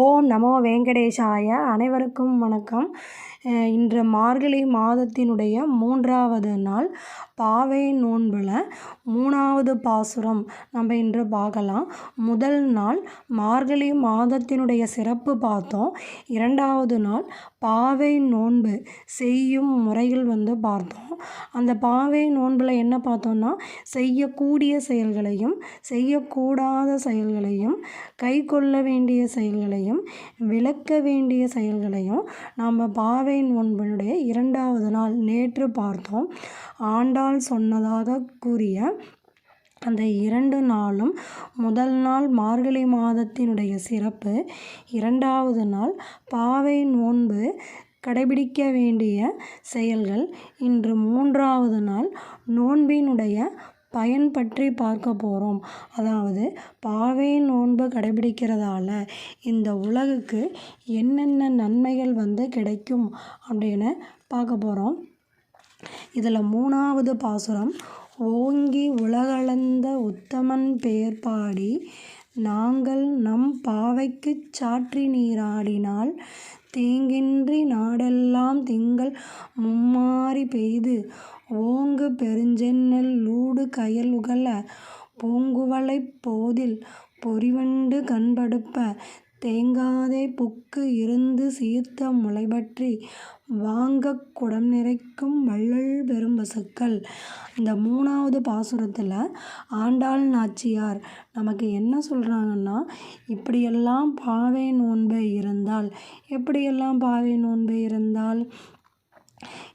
ஓம் நமோ வெங்கடேஷாய அனைவருக்கும் வணக்கம். இன்று மார்கழி மாதத்தினுடைய மூன்றாவது நாள். பாவை நோன்பில் மூணாவது பாசுரம். நம்ம இன்று பார்க்கலாம். முதல் நாள் மார்கழி மாதத்தினுடைய சிறப்பு பார்த்தோம். இரண்டாவது நாள் பாவை நோன்பு செய்யும் முறைகள் வந்து பார்த்தோம். அந்த பாவை நோன்பில் என்ன பார்த்தோம்னா செய்யக்கூடிய செயல்களையும் செய்யக்கூடாத செயல்களையும் கை கொள்ள வேண்டிய செயல்களையும் விளக்க வேண்டிய செயல்களையும் நாம் பாவை நோன்பினுடைய இரண்டாவது நாள் நேற்று பார்த்தோம். ஆண்டாள் சொன்னதாக கூறிய அந்த இரண்டு நாளும் முதல் நாள் மார்கழி மாதத்தினுடைய சிறப்பு. இரண்டாவது நாள் பாவை நோன்பு கடைபிடிக்க வேண்டிய செயல்கள். இன்று மூன்றாவது நாள் நோன்பினுடைய பயன் பற்றி பார்க்க போகிறோம் அதாவது பாவை நோன்பு கடைபிடிக்கிறதால இந்த உலகுக்கு என்னென்ன நன்மைகள் வந்து கிடைக்கும் அப்படின்னு பார்க்க போகிறோம் இதில் மூணாவது பாசுரம் ஓங்கி உலகளந்த உத்தமன் பெயர் பாடி நாங்கள் நம் பாவைக்குச் சாற்றி நீராடினால் தேங்கின்றி நாடெல்லாம் திங்கள் மும்மாறி பெய்து ஓங்கு பெருஞ்சென்னல் லூடு கயல் உகல பூங்குவளைப் போதில் பொறிவண்டு கண்படுப்ப தேங்காதே புக்கு இருந்து சீர்த்த முளைபற்றி வாங்கக் குடம் நிறைக்கும் வள்ளல் பெரும்பசுக்கள் இந்த மூணாவது பாசுரத்தில் ஆண்டாள் நாச்சியார் நமக்கு என்ன சொல்கிறாங்கன்னா இப்படியெல்லாம் பாவை நோன்பு இருந்தால் எப்படியெல்லாம் பாவை நோன்பு இருந்தால்?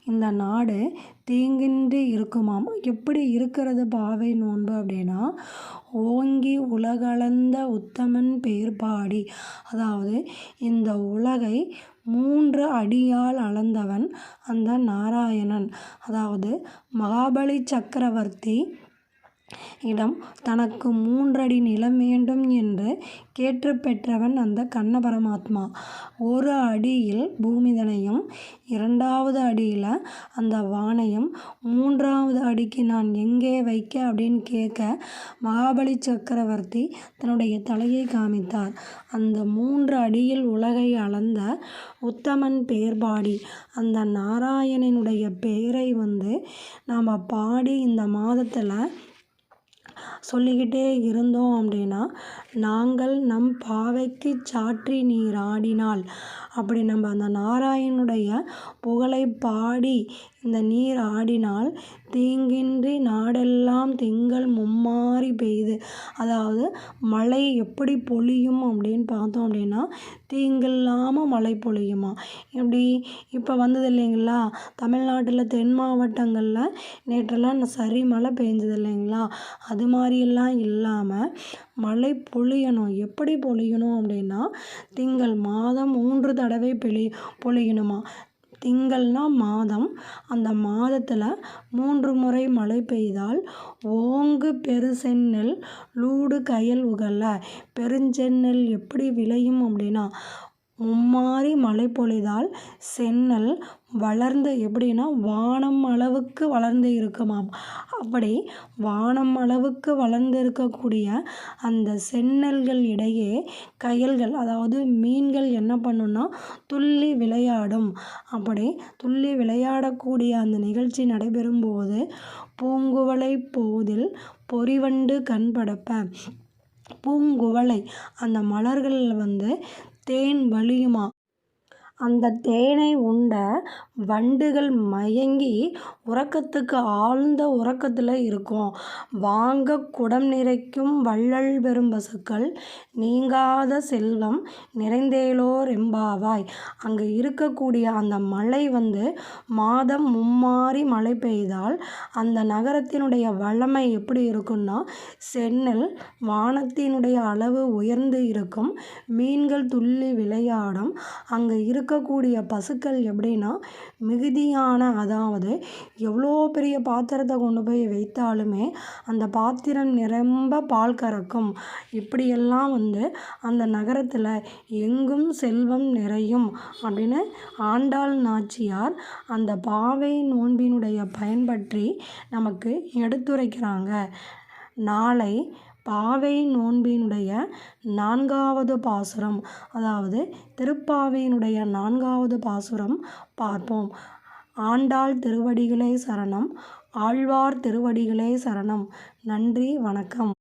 இந்த நாடு தீங்கின்றி இருக்குமாம். எப்படி இருக்கிறது பாவை நோன்பு அப்படின்னா ஓங்கி உலகளந்த உத்தமன் பெயர் பாடி. அதாவது இந்த உலகை மூன்று அடியால் அளந்தவன் அந்த நாராயணன். அதாவது மகாபலி சக்கரவர்த்தி இடம் தனக்கு மூன்றடி நிலம் வேண்டும் என்று கேட்டு பெற்றவன் அந்த கண்ண பரமாத்மா ஒரு அடியில் பூமிதனையும் இரண்டாவது அடியில் அந்த வானையும் மூன்றாவது அடிக்கு நான் எங்கே வைக்க அப்படின்னு கேட்க மகாபலி சக்கரவர்த்தி தன்னுடைய தலையை காமித்தார். அந்த மூன்று அடியில் உலகை அளந்த உத்தமன் பேர்பாடி பாடி அந்த நாராயணனுடைய பெயரை வந்து நாம் பாடி இந்த மாதத்தில் சொல்லிக்கிட்டே இருந்தோம் அப்படின்னா நாங்கள் நம் பாவைக்கு சாற்றி நீராடினால் அப்படி நம்ம அந்த நாராயணனுடைய புகழை பாடி இந்த நீர் ஆடினால் தீங்கின்றி நாடெல்லாம் திங்கள் மும்மாரி பெய்யுது அதாவது மழை எப்படி பொழியும் அப்படின்னு பார்த்தோம் அப்படின்னா தீங்கில்லாமல் மழை பொழியுமா? எப்படி இப்போ வந்தது இல்லைங்களா? தமிழ்நாட்டில் தென் மாவட்டங்களில் நேற்றெல்லாம் சரி மழை பெஞ்சது இல்லைங்களா? அது மாதிரியெல்லாம் இல்லாமல் மழை பொழியணும். எப்படி பொழியணும் அப்படின்னா திங்கள் மாதம் மூன்று தடவை பெழி பொழியணுமா? திங்கள்னா மாதம். அந்த மாதத்தில் மூன்று முறை மழை பெய்தால் ஓங்கு பெருசெந்நெல் லூடு கயல் உகல்ல பெருஞ்செந்நெல் எப்படி விளையும் அப்படின்னா மும்மாரி மழை பொழிதால் செந்நெல் வளர்ந்து எப்படின்னா வானம் அளவுக்கு வளர்ந்து இருக்குமாம். அப்படி வானம் அளவுக்கு வளர்ந்து இருக்கக்கூடிய அந்த செந்நெல்கள் இடையே கயல்கள் அதாவது மீன்கள் என்ன பண்ணுன்னா துள்ளி விளையாடும். அப்படி துள்ளி விளையாடக்கூடிய அந்த நிகழ்ச்சி நடைபெறும்போது பூங்குவளை போதில் பொறிவண்டு கண்படப்ப பூங்குவளை அந்த மலர்களில் வந்து தேன் வழியுமா? அந்த தேனை உண்ட வண்டுகள் மயங்கி உறக்கத்துக்கு ஆழ்ந்த உறக்கத்தில் இருக்கும். வாங்க குடம் நிறைக்கும் வள்ளல் பெரும் பசுக்கள் நீங்காத செல்வம் நிறைந்தேலோர் எம்பாவாய் அங்கே இருக்கக்கூடிய அந்த மழை வந்து மாதம் மும்மாறி மழை பெய்தால் அந்த நகரத்தினுடைய வளமை எப்படி இருக்குன்னா சென்னல் வானத்தினுடைய அளவு உயர்ந்து இருக்கும் மீன்கள் துள்ளி விளையாடும். அங்கே இருக்கக்கூடிய பசுக்கள் எப்படின்னா மிகுதியான அதாவது எவ்வளோ பெரிய பாத்திரத்தை கொண்டு போய் வைத்தாலுமே அந்த பாத்திரம் நிரம்ப பால் கறக்கும். இப்படியெல்லாம் வந்து அந்த நகரத்தில் எங்கும் செல்வம் நிறையும் அப்படின்னு ஆண்டாள் நாச்சியார் அந்த பாவை நோன்பினுடைய பயன்பற்றி நமக்கு எடுத்துரைக்கிறாங்க. நாளை பாவை நோன்பினுடைய நான்காவது பாசுரம். அதாவது திருப்பாவையினுடைய நான்காவது பாசுரம் பார்ப்போம். ஆண்டாள் திருவடிகளே சரணம் ஆழ்வார் திருவடிகளே சரணம். நன்றி வணக்கம்.